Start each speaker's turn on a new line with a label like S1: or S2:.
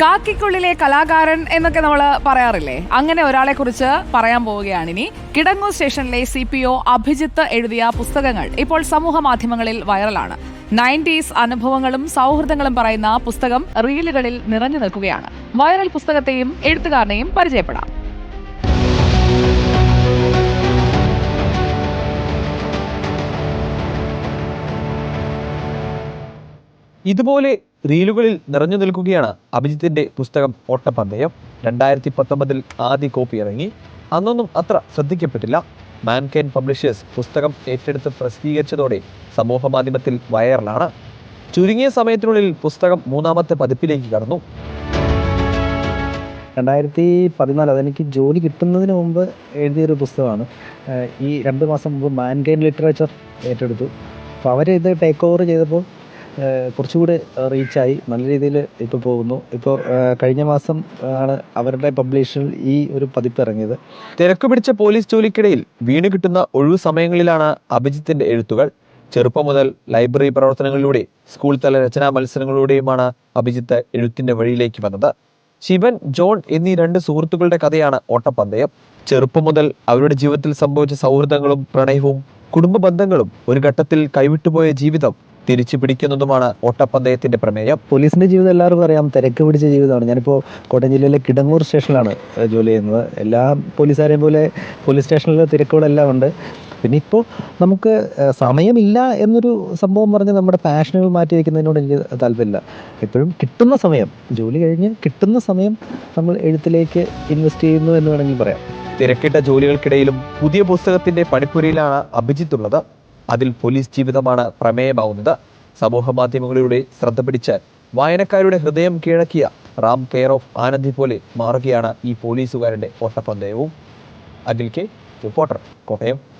S1: കാക്കിക്കുള്ളിലെ കലാകാരൻ എന്നൊക്കെ നമ്മൾ പറയാറില്ലേ? അങ്ങനെ ഒരാളെ കുറിച്ച് പറയാൻ പോവുകയാണ് ഇനി കിടങ്ങൂർ സ്റ്റേഷനിലെ സി പി ഒ അഭിജിത്ത് എഴുതിയ പുസ്തകങ്ങൾ ഇപ്പോൾ സമൂഹ മാധ്യമങ്ങളിൽ വൈറലാണ്. നയന്റീസ് അനുഭവങ്ങളും സൗഹൃദങ്ങളും പറയുന്ന പുസ്തകം റീലുകളിൽ നിറഞ്ഞു നിൽക്കുകയാണ്. വൈറൽ പുസ്തകത്തെയും എഴുത്തുകാരനെയും പരിചയപ്പെടാം.
S2: ഇതുപോലെ റീലുകളിൽ നിറഞ്ഞു നിൽക്കുകയാണ് അഭിജിത്തിന്റെ പുസ്തകം ഓട്ടപ്പന്തയം. രണ്ടായിരത്തി പത്തൊമ്പതിൽ ആദ്യ കോപ്പി ഇറങ്ങി. അന്നൊന്നും അത്ര ശ്രദ്ധിക്കപ്പെട്ടില്ല. മാൻകൈൻ പബ്ലിഷേഴ്സ് പുസ്തകം ഏറ്റെടുത്ത് പ്രസിദ്ധീകരിച്ചതോടെ സമൂഹ മാധ്യമത്തിൽ വൈറലാണ്. ചുരുങ്ങിയ സമയത്തിനുള്ളിൽ പുസ്തകം മൂന്നാമത്തെ പതിപ്പിലേക്ക് കടന്നു.
S3: രണ്ടായിരത്തി പതിനാല് അതെനിക്ക് ജോലി കിട്ടുന്നതിന് മുമ്പ് എഴുതിയൊരു പുസ്തകമാണ്. ഈ രണ്ട് മാസം മുമ്പ് മാൻകൈൻ ലിറ്ററേച്ചർ ഏറ്റെടുത്തു. അപ്പോൾ അവർ ഇത് ടേക്ക് ഓവർ ചെയ്തപ്പോൾ കുറച്ചുകൂടി റീച്ചായി. നല്ല രീതിയിൽ ഇപ്പോൾ പോകുന്നു. ഇപ്പോൾ കഴിഞ്ഞ മാസം ആണ് അവരുടെ പബ്ലിഷിൽ ഈ ഒരു പതിപ്പ് ഇറങ്ങിയത്
S2: തിരക്ക് പിടിച്ച പോലീസ് ജോലിക്കിടയിൽ വീണ് കിട്ടുന്ന ഒഴിവു സമയങ്ങളിലാണ് അഭിജിത്തിന്റെ എഴുത്തുകൾ. ചെറുപ്പം മുതൽ ലൈബ്രറി പ്രവർത്തനങ്ങളിലൂടെ സ്കൂൾ തല രചനാ മത്സരങ്ങളിലൂടെയുമാണ് അഭിജിത്ത് എഴുത്തിന്റെ വഴിയിലേക്ക് വന്നത്. ശിവൻ ജോൺ എന്നീ രണ്ട് സുഹൃത്തുക്കളുടെ കഥയാണ് ഓട്ടപ്പന്തയം. ചെറുപ്പം മുതൽ അവരുടെ ജീവിതത്തിൽ സംഭവിച്ച സൗഹൃദങ്ങളും പ്രണയവും കുടുംബ ബന്ധങ്ങളും ഒരു ഘട്ടത്തിൽ കൈവിട്ടുപോയ ജീവിതം തിരിച്ചു പിടിക്കുന്നതുമാണ് ഓട്ടപ്പന്തയത്തിന്റെ പ്രമേയം.
S3: പോലീസിന്റെ ജീവിതം എല്ലാവർക്കും അറിയാം. തിരക്ക് പിടിച്ച ജീവിതമാണ്. ഞാനിപ്പോൾ കോട്ടയം ജില്ലയിലെ കിടങ്ങൂർ സ്റ്റേഷനിലാണ് ജോലി ചെയ്യുന്നത്. എല്ലാ പോലീസുകാരെയും പോലെ പോലീസ് സ്റ്റേഷനിലെ തിരക്കുകളെല്ലാം ഉണ്ട്. പിന്നെ ഇപ്പോൾ നമുക്ക് സമയമില്ല എന്നൊരു സംഭവം പറഞ്ഞ് നമ്മുടെ പാഷനുകൾ മാറ്റി വയ്ക്കുന്നതിനോട് എനിക്ക് താല്പര്യമില്ല. എപ്പോഴും കിട്ടുന്ന സമയം ജോലി കഴിഞ്ഞ് കിട്ടുന്ന സമയം നമ്മൾ എഴുത്തിലേക്ക് ഇൻവെസ്റ്റ് ചെയ്യുന്നു എന്ന് വേണമെങ്കിൽ പറയാം.
S2: തിരക്കിട്ട ജോലികൾക്കിടയിലും പുതിയ പുസ്തകത്തിന്റെ പണിപ്പുരയിലാണ് അഭിജിത്ത് ഉള്ളത്. അതിൽ പോലീസ് ജീവിതമാണ് പ്രമേയമാവുന്നത്. സമൂഹ മാധ്യമങ്ങളിലൂടെ ശ്രദ്ധ പിടിച്ച് വായനക്കാരുടെ ഹൃദയം കീഴക്കിയ റാം കെയർ ഓഫ് ആനന്ദി പോലെ മാറുകയാണ് ഈ പോലീസുകാരന്റെ ഓട്ടപ്പന്തയവും. അതിൽ കെ റിപ്പോർട്ടർ കോട്ടയം.